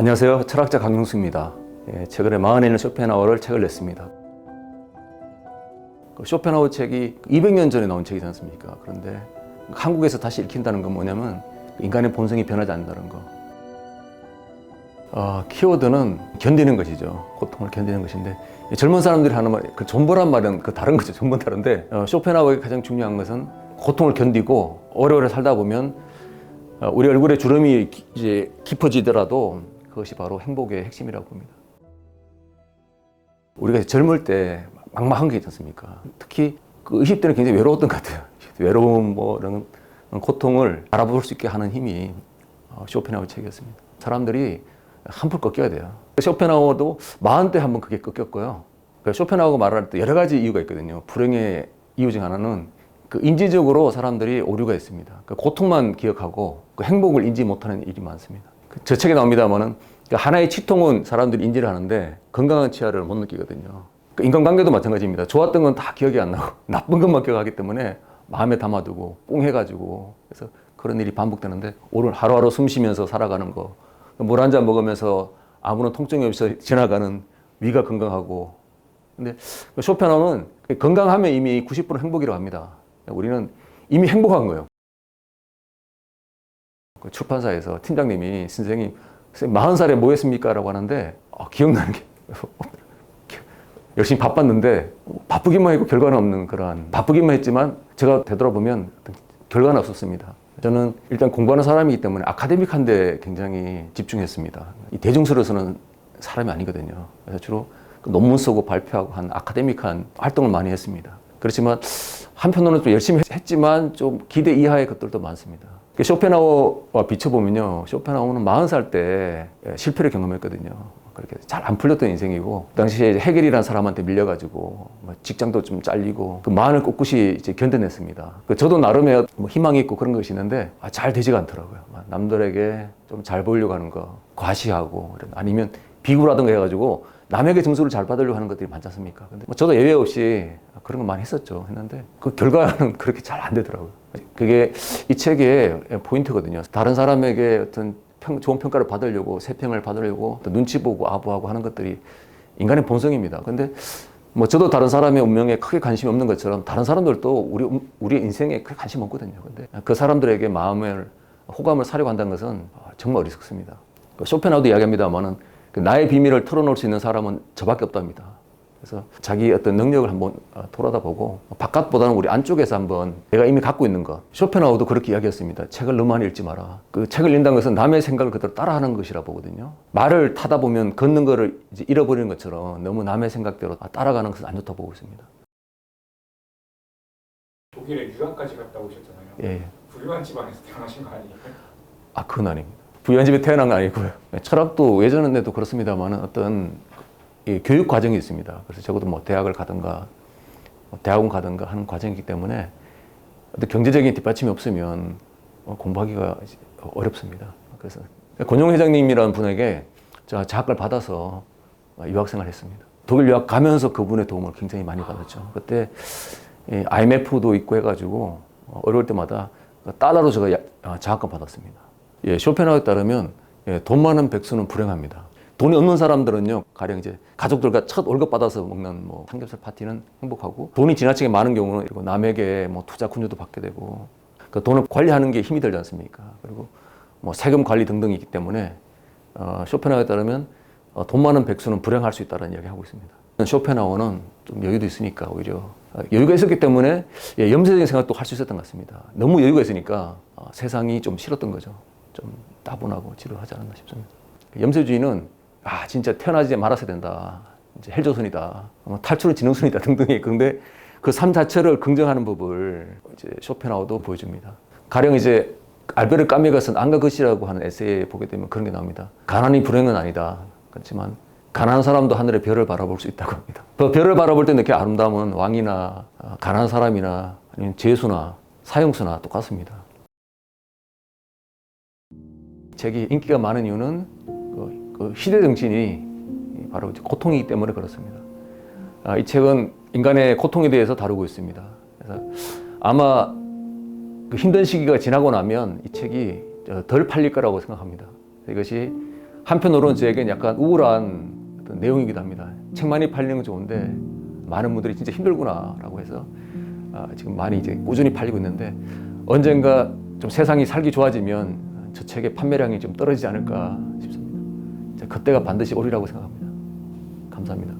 안녕하세요. 철학자 강용수입니다. 예, 최근에 마흔에 있는 쇼펜하우어를 책을 냈습니다. 그 쇼펜하우어 책이 200년 전에 나온 책이지 않습니까? 그런데 한국에서 다시 읽힌다는 건 뭐냐면 인간의 본성이 변하지 않는다는 거. 어, 키워드는 견디는 것이죠. 고통을 견디는 것인데 이 젊은 사람들이 하는 말, 그 존버란 말은 그 다른 거죠. 존버 다른데 어, 쇼펜하우어의 가장 중요한 것은 고통을 견디고 오래오래 살다 보면 어, 우리 얼굴에 주름이 기- 이제 깊어지더라도 그것이 바로 행복의 핵심이라고 봅니다. 우리가 젊을 때 막막한 게 있지 않습니까? 특히 그 20대는 굉장히 외로웠던 것 같아요. 외로움, 뭐 이런 고통을 알아볼 수 있게 하는 힘이 어, 쇼펜하우어 책이었습니다. 사람들이 한풀 꺾여야 돼요. 쇼펜하우어도 40대 한번 그게 꺾였고요. 그 쇼펜하우어가 말할 때 여러 가지 이유가 있거든요. 불행의 이유 중 하나는 그 인지적으로 사람들이 오류가 있습니다. 그 고통만 기억하고 그 행복을 인지 못하는 일이 많습니다. 그저 책에 나옵니다만은 그 하나의 치통은 사람들이 인지를 하는데 건강한 치아를 못 느끼거든요. 그 인간관계도 마찬가지입니다. 좋았던 건 다 기억이 안 나고 나쁜 것만 기억하기 때문에 마음에 담아두고 꽁해가지고 그래서 그런 일이 반복되는데 오늘 하루하루 숨 쉬면서 살아가는 거, 물 한 잔 먹으면서 아무런 통증이 없이 지나가는 위가 건강하고 근데 그 쇼펜하우는 건강하면 이미 90% 행복이라고 합니다. 우리는 이미 행복한 거예요. 그 출판사에서 팀장님이 선생님, 선생님 40살에 뭐 했습니까? 라고 하는데 아, 기억나는 게 열심히 바빴는데 바쁘기만 했고 결과는 없는 그러한 바쁘기만 했지만 제가 되돌아보면 결과는 없었습니다. 저는 일단 공부하는 사람이기 때문에 아카데믹한데 굉장히 집중했습니다. 이 대중스러워서는 사람이 아니거든요. 그래서 주로 그 논문 쓰고 발표하고 한 아카데믹한 활동을 많이 했습니다. 그렇지만 한편으로는 좀 열심히 했- 했지만 좀 기대 이하의 것들도 많습니다. 그 쇼펜하우어와 비춰보면요. 쇼펜하우어는 40살 때 실패를 경험했거든요. 그렇게 잘 안 풀렸던 인생이고, 그 당시에 해결이라는 사람한테 밀려가지고, 뭐 직장도 좀 잘리고, 그 마음을 꿋꿋이 이제 견뎌냈습니다. 그 저도 나름의 뭐 희망이 있고 그런 것이 있는데, 아, 잘 되지가 않더라고요. 막 남들에게 좀 잘 보이려고 하는 거, 과시하고, 아니면 비굴하던가 해가지고, 남에게 증수를 잘 받으려고 하는 것들이 많지 않습니까? 근데 뭐 저도 예외 없이 그런 거 많이 했었죠. 했는데 그 결과는 그렇게 잘 안 되더라고요. 그게 이 책의 포인트거든요. 다른 사람에게 어떤 평, 좋은 평가를 받으려고 세평을 받으려고 또 눈치 보고 아부하고 하는 것들이 인간의 본성입니다. 근데 뭐 저도 다른 사람의 운명에 크게 관심이 없는 것처럼 다른 사람들도 우리 우리 인생에 크게 관심 없거든요. 근데 그 사람들에게 마음을 호감을 사려고 한다는 것은 정말 어리석습니다. 그 쇼펜하우도 이야기합니다만은 그 나의 비밀을 털어놓을 수 있는 사람은 저밖에 없답니다. 그래서 자기 어떤 능력을 한번 어, 돌아다보고 바깥보다는 우리 안쪽에서 한번 내가 이미 갖고 있는 것. 쇼펜하우도 그렇게 이야기했습니다. 책을 너무 많이 읽지 마라. 그 책을 읽는다는 것은 남의 생각을 그대로 따라하는 것이라 보거든요. 말을 타다 보면 걷는 거를 잃어버리는 것처럼 너무 남의 생각대로 따라가는 것은 안 좋다고 보고 있습니다. 독일에 유학까지 갔다 오셨잖아요. 예. 부유한 집안에서 태어나신 거 아니에요? 아, 그건 아닙니다. 부유한 집에 태어난 건 아니고요. 철학도 예전에도 그렇습니다만 어떤 이 교육 과정이 있습니다. 그래서 적어도 뭐 대학을 가든가 뭐 대학원 가든가 하는 과정이기 때문에 어떤 경제적인 뒷받침이 없으면 어, 공부하기가 어렵습니다. 그래서 권용 회장님이라는 분에게 제가 장학을 받아서 유학생활을 했습니다. 독일 유학 가면서 그분의 도움을 굉장히 많이 받았죠. 그때 이 IMF도 있고 해가지고 어, 어려울 때마다 달러로 제가 야- 아, 장학금 받았습니다. 예, 쇼펜하우에 따르면 예, 돈 많은 백수는 불행합니다. 돈이 없는 사람들은요, 가령 이제 가족들과 첫 월급 받아서 먹는 뭐 삼겹살 파티는 행복하고 돈이 지나치게 많은 경우는 그리고 남에게 뭐 투자 군주도 받게 되고 그 돈을 관리하는 게 힘이 들지 않습니까? 그리고 뭐 세금 관리 등등이 있기 때문에 어, 쇼펜하우에 따르면 어, 돈 많은 백수는 불행할 수 있다는 이야기 하고 있습니다. 쇼펜하우는 좀 여유도 있으니까 오히려 어, 여유가 있었기 때문에 예, 염세적인 생각도 할 수 있었던 것 같습니다. 너무 여유가 있으니까 어, 세상이 좀 싫었던 거죠. 좀 따분하고 지루하지 않았나 싶습니다. 염세주의는 아 진짜 태어나지 말았어야 된다. 이제 헬조선이다. 뭐 탈출은 지능선이다 등등이 그런데 그 삶 자체를 긍정하는 법을 이제 쇼펜하우도 보여줍니다. 가령 이제 알베르 까미가 쓴 안가 것이라고 하는 에세이에 보게 되면 그런 게 나옵니다. 가난이 불행은 아니다. 그렇지만 가난한 사람도 하늘의 별을 바라볼 수 있다고 합니다. 그 별을 바라볼 때 이렇게 아름다움은 왕이나 어, 가난한 사람이나 아니면 제수나 사형수나 똑같습니다. 책이 인기가 많은 이유는 그, 그 시대 정신이 바로 고통이기 때문에 그렇습니다. 아, 이 책은 인간의 고통에 대해서 다루고 있습니다. 그래서 아마 그 힘든 시기가 지나고 나면 이 책이 어, 덜 팔릴 거라고 생각합니다. 이것이 한편으로는 저에겐 약간 우울한 어떤 내용이기도 합니다. 책 많이 팔리는 건 좋은데 많은 분들이 진짜 힘들구나라고 해서 아, 지금 많이 이제 꾸준히 팔리고 있는데 언젠가 좀 세상이 살기 좋아지면 저 책의 판매량이 좀 떨어지지 않을까 싶습니다. 그때가 반드시 오리라고 생각합니다. 감사합니다.